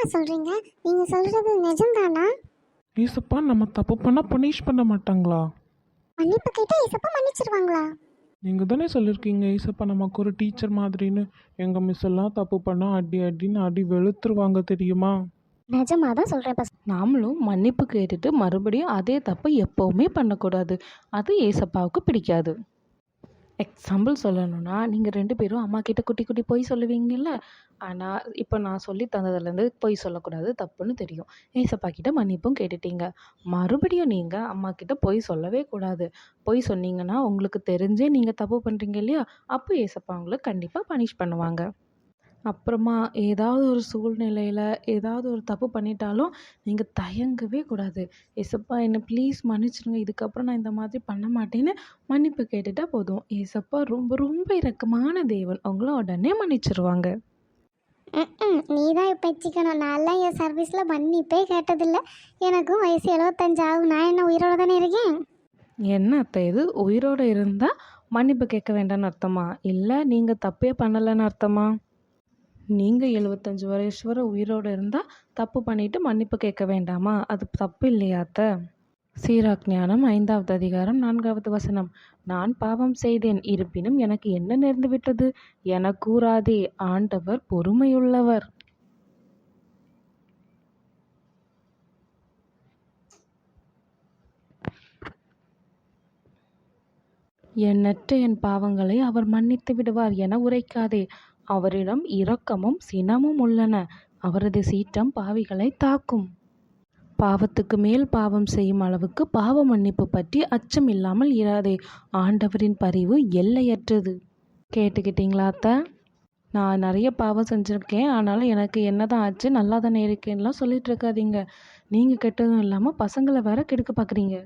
என்னம்மா சொல்றீங்க? நீங்க சொல்றது நிஜம்தானா? ஏசப்பா நம்ம தப்பு பண்ணால் பனிஷ் பண்ண மாட்டாங்களா? மன்னிப்பு கேட்டா ஏசப்பா மன்னிச்சிருவாங்களா? நீங்கள் தானே சொல்லியிருக்கீங்க ஏசப்பா நமக்கு ஒரு டீச்சர் மாதிரின்னு எங்கள் மிஸ் எல்லாம் தப்பு பண்ணால் அடி அடின்னு அடி வெளுத்துருவாங்க தெரியுமா? நிஜமா தான் சொல்றேன் பஸ் நாமளும் மன்னிப்பு கேட்டுட்டு மறுபடியும் அதே தப்பை எப்போவுமே பண்ணக்கூடாது. அது ஏசப்பாவுக்கு பிடிக்காது. எக்ஸாம்பிள் சொல்லணும்னா நீங்கள் ரெண்டு பேரும் அம்மா கிட்ட குட்டி குட்டி பொய் சொல்லுவீங்கல்ல? ஆனால் இப்போ நான் சொல்லி தந்ததுலேருந்து பொய் சொல்லக்கூடாது தப்புன்னு தெரியும். ஏசப்பா கிட்ட மன்னிப்பும் கேட்டுட்டீங்க. மறுபடியும் நீங்கள் அம்மா கிட்ட பொய் சொல்லவே கூடாது. பொய் சொன்னீங்கன்னா உங்களுக்கு தெரிஞ்சே நீங்கள் தப்பு பண்ணுறீங்க இல்லையா? அப்போ ஏசப்பா உங்களை கண்டிப்பாக பனிஷ் பண்ணுவாங்க. அப்புறமா ஏதாவது ஒரு சூழ்நிலையில் ஏதாவது ஒரு தப்பு பண்ணிட்டாலும் நீங்கள் தயங்கவே கூடாது. ஏசப்பா என்னை ப்ளீஸ் மன்னிச்சிடுங்க. இதுக்கப்புறம் நான் இந்த மாதிரி பண்ண மாட்டேன்னு மன்னிப்பு கேட்டுட்டா போதும். ஏசப்பா ரொம்ப ரொம்ப இரக்கமான தேவன். அவங்கள உடனே மன்னிச்சிருவாங்க. நீ தான் இப்போ வச்சுக்கணும் நான்லாம் என் சர்வீஸில் மன்னிப்பே கேட்டதில்ல. எனக்கும் வயசு எழுபத்தஞ்சு ஆகும். நான் என்ன உயிரோட தானே இருக்கேன்? என்ன அத்தை இது? உயிரோடு இருந்தால் மன்னிப்பு கேட்க வேண்டாம்னு அர்த்தமா? இல்லை நீங்கள் தப்பே பண்ணலைன்னு அர்த்தமா? நீங்கள் எழுபத்தஞ்சி வயசு உயிரோடு இருந்தால் தப்பு பண்ணிட்டு மன்னிப்பு கேட்க வேண்டாமா? அது தப்பு இல்லையாத்த சீராக் ஞானம் ஐந்தாவது அதிகாரம் நான்காவது வசனம். நான் பாவம் செய்தேன் இருப்பினும் எனக்கு என்ன நேர்ந்து விட்டது? என கூறாதே ஆண்டவர் பொறுமையுள்ளவர். எண்ணற்ற என் பாவங்களை அவர் மன்னித்து விடுவார் என உரைக்காதே அவரிடம் இரக்கமும் சினமும் உள்ளன. அவரது சீற்றம் பாவிகளை தாக்கும். பாவத்துக்கு மேல் பாவம் செய்யும் அளவுக்கு பாவ மன்னிப்பு பற்றி அச்சம் இல்லாமல் இராதே. ஆண்டவரின் பரிவு எல்லையற்றது. கேட்டுக்கிட்டீங்களா அத்தை? நான் நிறைய பாவம் செஞ்சுருக்கேன். ஆனாலும் எனக்கு என்ன தான் ஆச்சு நல்லா தானே இருக்கேன்லாம் சொல்லிட்டு இருக்காதீங்க. நீங்கள் கெட்டதும் இல்லாமல் பசங்களை வேற கெடுக்க பார்க்குறீங்க